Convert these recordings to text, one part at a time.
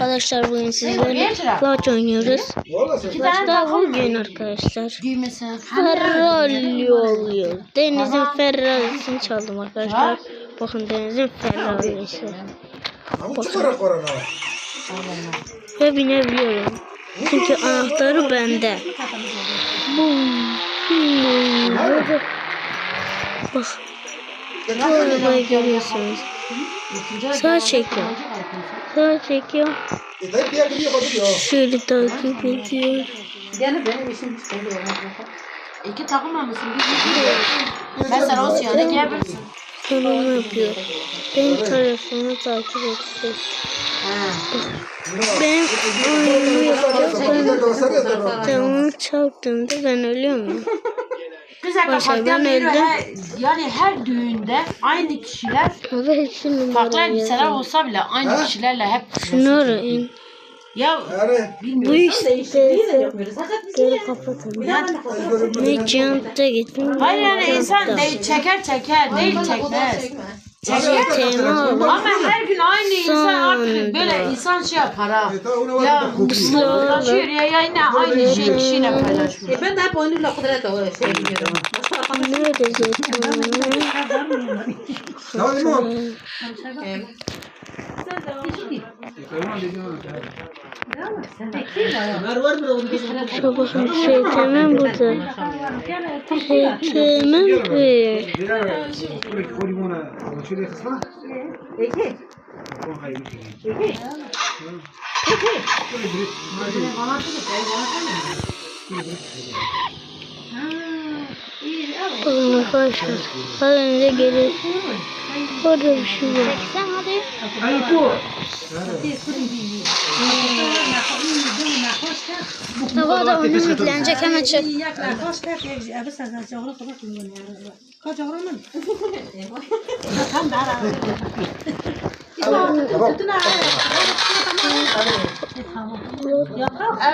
Arkadaşlar bugün sizlerle Clutch oynuyoruz. Başta bugün arkadaşlar. Giymesi. Ferrari oluyor. Deniz'in Ferrari'sini çaldım arkadaşlar. Bakın Deniz'in Ferrari'si. Ve binebiliyorum. Çünkü anahtarı bende. Bak. Bu arabayı görüyorsunuz. Sağ çekiyor. Sağ çekiyor. Şöyle takip ediyor. Yani benim işim çıkıyor. İki takılmamışsın. Bir Mesela o siyahı giyebilirsin. Ne yapıyor? Benim telefonu takip ediyor. Benim oyunumu yapacak. Ben telefonu çarptığında ben ölüyor muyum? Ben Yani, öldüm. her, yani her düğünde aynı kişiler farklı elbiseler olsa bile aynı kişilerle hep Şunu arayın. ya Bu işte Yapmıyoruz. Fakat biz geri kapatın. Ne canta gittim. hayır yani insan değil çeker çeker değil çekmez. Çekme aldım. Ama her gün aynı insan artık böyle insan şey yapar ha. Ya Sonra ulaşıyor ya, ya yine aynı şey kişiyle paylaşıyor. E ben de hep oyunuyla kudret o şey biliyorum. nerede jetonum? Şu bakın şeytanım burada. Şeytanım bu. Bakın arkadaşlar. Az önce geri. Orada bir şey var. Baba da oyunum yüklenecek hemen çık.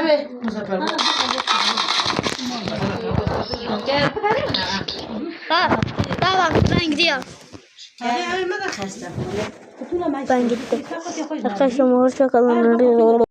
Evet. Bak, bak ben gidiyorum. Ben gittim. Arkadaşlar hoşça kalın.